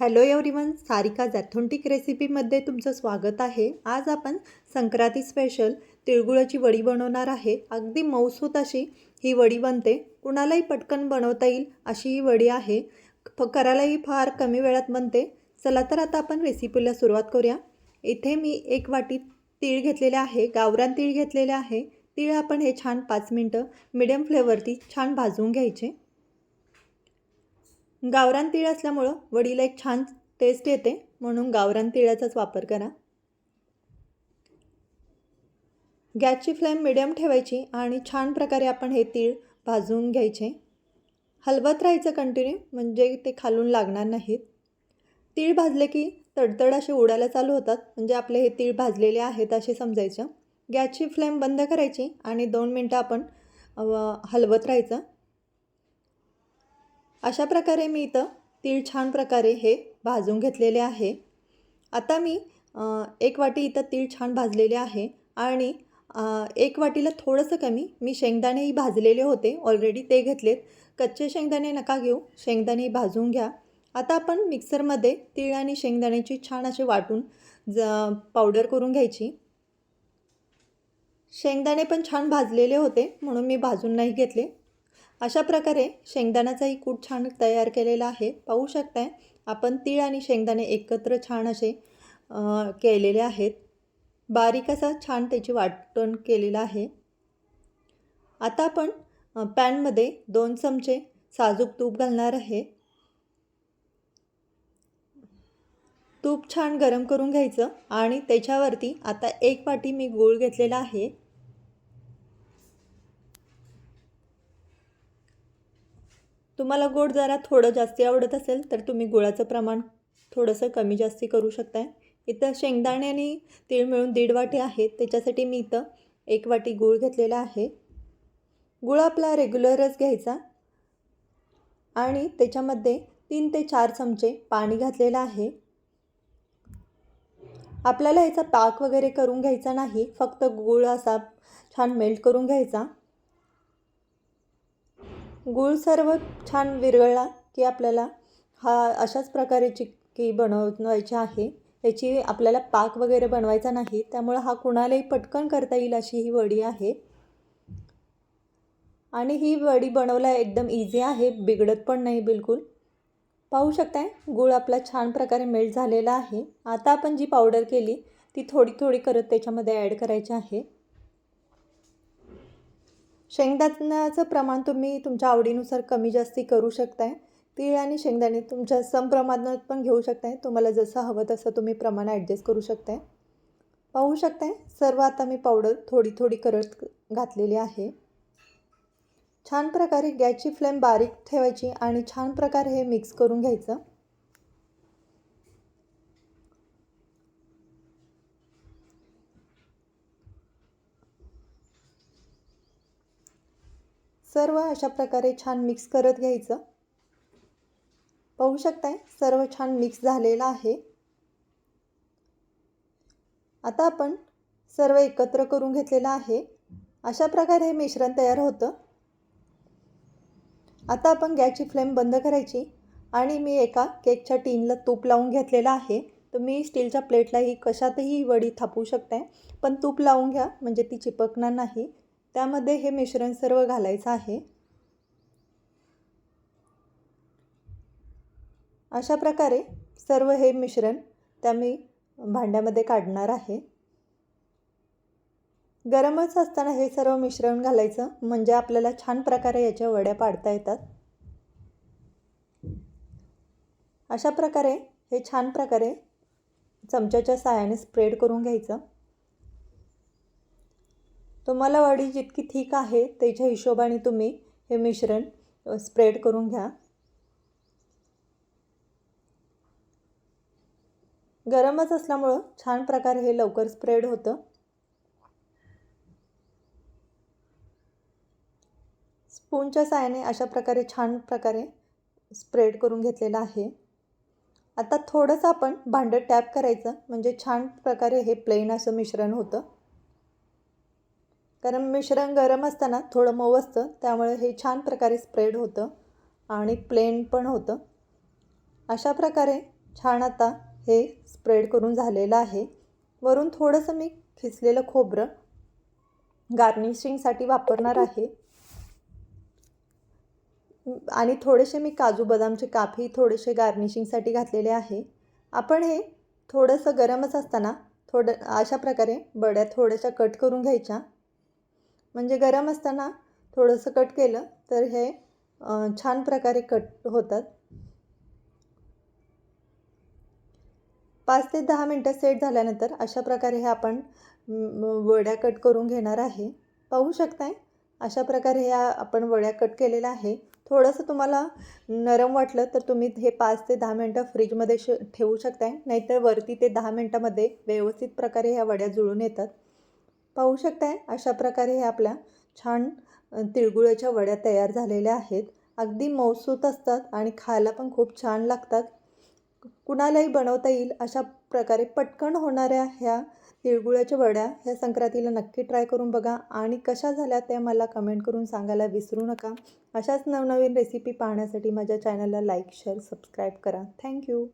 Hello everyone Sarika जॅथोंटिक रेसिपीमध्ये तुमचं स्वागत आहे. आज आपण संक्रांती स्पेशल तिळगुळाची वडी बनवणार आहे. अगदी मऊसूत अशी ही वडी बनते. कुणालाही पटकन बनवता येईल अशी ही वडी आहे. फ करायलाही फार कमी वेळात बनते. चला तर आता आपण रेसिपीला सुरुवात करूया. इथे मी एक वाटी तीळ घेतलेले आहे. गावरान तीळ घेतलेले आहे. तीळ आपण हे छान पाच मिनटं मिडियम फ्लेवरती छान भाजून घ्यायचे. गावरान तीळ असल्यामुळं वडीला एक छान टेस्ट येते म्हणून गावरान तिळाचाच वापर करा. गॅसची फ्लेम मिडियम ठेवायची आणि छान प्रकारे आपण हे तीळ भाजून घ्यायचे. हलवत राहायचं कंटिन्यू म्हणजे ते खालून लागणार नाहीत. तीळ भाजले की तडतड असे उडायला चालू होतात म्हणजे आपले हे तीळ भाजलेले आहेत असे समजायचं. गॅसची फ्लेम बंद करायची आणि दोन मिनटं आपण हलवत राहायचं. अशा प्रकारे मी इथं तीळ छान प्रकारे हे भाजून घेतलेले आहे. आता मी एक वाटी इथं तीळ छान भाजलेले आहे आणि एक वाटीला थोडंसं कमी मी शेंगदाणेही भाजलेले होते. ऑलरेडी ते घेतलेत. कच्चे शेंगदाणे नका घेऊ. शेंगदाणे भाजून घ्या. आता आपण मिक्सरमध्ये तीळ आणि शेंगदाण्याची छान असे वाटून ज पावडर करून घ्यायची. शेंगदाणे पण छान भाजलेले होते म्हणून मी भाजून नाही घेतले. अशा प्रकारे शेंगदाण्याचाही कूट छान तयार केलेला आहे. पाहू शकताय आपण तीळ आणि शेंगदाणे एकत्र छान असे केलेले आहेत. बारीक असा छान त्याची वाटण केलेलं आहे. आता आपण पॅनमध्ये दोन चमचे साजूक तूप घालणार आहे. तूप छान गरम करून घ्यायचं आणि त्याच्यावरती आता एक वाटी मी गूळ घेतलेला आहे. तुम्हाला गोड जरा थोडं जास्ती आवडत असेल तर तुम्ही गुळाचं प्रमाण थोडंसं कमी जास्ती करू शकताय. इथं शेंगदाणे आणि तीळ मिळून दीड वाटी आहेत. त्याच्यासाठी मी इथं एक वाटी गूळ घेतलेला आहे. गूळ आपला रेग्युलरच घ्यायचा. आणि त्याच्यामध्ये तीन ते चार चमचे पाणी घातलेलं आहे. आपल्याला ह्याचा पाक वगैरे करून घ्यायचा नाही. फक्त गूळ असा छान मेल्ट करून घ्यायचा. गूळ सर्व छान विरघळला की आपल्याला हा अशाच प्रकारे चिक्की बनवायची आहे. याची आपल्याला पाक वगैरे बनवायचा नाही त्यामुळं हा कुणालाही पटकन करता येईल अशी ही वडी आहे. आणि ही वडी बनवला एकदम इझी आहे बिघडत पण नाही बिलकुल. पाहू शकताय गूळ आपला छान प्रकारे मेल्ट झालेला आहे. आता आपण जी पावडर केली ती थोडी थोडी करत त्याच्यामध्ये ॲड करायची आहे. शेंगदाण्याचं प्रमाण तुम्ही तुमच्या आवडीनुसार कमी जास्ती करू शकताय. तीळ आणि शेंगदाणे तुमच्या समप्रमाणात पण घेऊ शकताय. तुम्हाला जसं हवं तसं तुम्ही प्रमाण ॲडजस्ट करू शकताय. पाहू शकताय सर्व आता मी पावडर थोडी थोडी करत घातलेली आहे. छान प्रकारे गॅसची फ्लेम बारीक ठेवायची आणि छान प्रकारे हे मिक्स करून घ्यायचं. सर्व अशा प्रकारे छान मिक्स करत घ्यायचं. पाहू शकताय सर्व छान मिक्स झालेलं आहे. आता आपण सर्व एकत्र करून घेतलेलं आहे. अशा प्रकारे हे मिश्रण तयार होतं. आता आपण गॅसची फ्लेम बंद करायची आणि मी एका केकच्या टीनला तूप लावून घेतलेलं आहे. तुम्ही स्टीलच्या प्लेटलाही कशातही वडी थापू शकताय पण तूप लावून घ्या म्हणजे ती चिपकणार नाही. त्यामध्ये हे मिश्रण सर्व घालायचं आहे. अशा प्रकारे सर्व हे मिश्रण त्या मी भांड्यामध्ये काढणार आहे. गरमच असताना हे सर्व मिश्रण घालायचं म्हणजे आपल्याला छान प्रकारे याच्या वड्या पाडता येतात. अशा प्रकारे हे छान प्रकारे चमच्याच्या साहाय्याने स्प्रेड करून घ्यायचं. तुम्हाला वाडी जितकी थिक आहे त्याच्या हिशोबाने तुम्ही हे मिश्रण स्प्रेड करून घ्या. गरमच असल्यामुळं छान प्रकारे हे लवकर स्प्रेड होतं. स्पूनच्या साहाय्याने अशा प्रकारे छान प्रकारे स्प्रेड करून घेतलेलं आहे. आता थोडंसं आपण भांडं टॅप करायचं म्हणजे छान प्रकारे हे प्लेन असं मिश्रण होतं. कारण मिश्रण गरम असताना थोडं मऊ असतं त्यामुळे हे छान प्रकारे स्प्रेड होतं आणि प्लेन पण होतं. अशा प्रकारे छान आता हे स्प्रेड करून झालेलं आहे. वरून थोडंसं मी खिसलेलं खोबरं गार्निशिंगसाठी वापरणार आहे. आणि थोडेसे मी काजू बदामचे काफी थोडेसे गार्निशिंगसाठी घातलेले आहे. आपण हे थोडंसं गरमच असताना थोडं अशा प्रकारे बड्या थोड्याशा कट करून घ्यायच्या. म्हणजे गरम असताना थोडंसं कट केलं तर हे छान प्रकारे कट होतात. पाच ते दहा मिनटं सेट झाल्यानंतर अशा प्रकारे हे आपण वड्या कट करून घेणार आहे. पाहू शकताय? अशा प्रकारे ह्या आपण वड्या कट केलेल्या आहे. थोडंसं तुम्हाला नरम वाटलं तर तुम्ही हे पाच ते दहा मिनटं फ्रीजमध्ये श ठेवू शकताय. नाहीतर वरती ते दहा मिनटामध्ये व्यवस्थित प्रकारे ह्या वड्या जुळून येतात. पाहू शकताय अशा प्रकारे हे आपल्या छान तिळगुळाच्या वड्या तयार झालेल्या आहेत. अगदी मौसूत असतात आणि खायला पण खूप छान लागतात. कुणालाही बनवता येईल अशा प्रकारे पटकन होणाऱ्या ह्या तिळगुळाच्या वड्या ह्या संक्रांतीला नक्की ट्राय करून बघा. आणि कशा झाल्या त्या मला कमेंट करून सांगायला विसरू नका. अशाच नवनवीन रेसिपी पाहण्यासाठी माझ्या चॅनलला लाईक शेअर सबस्क्राईब करा. Thank you.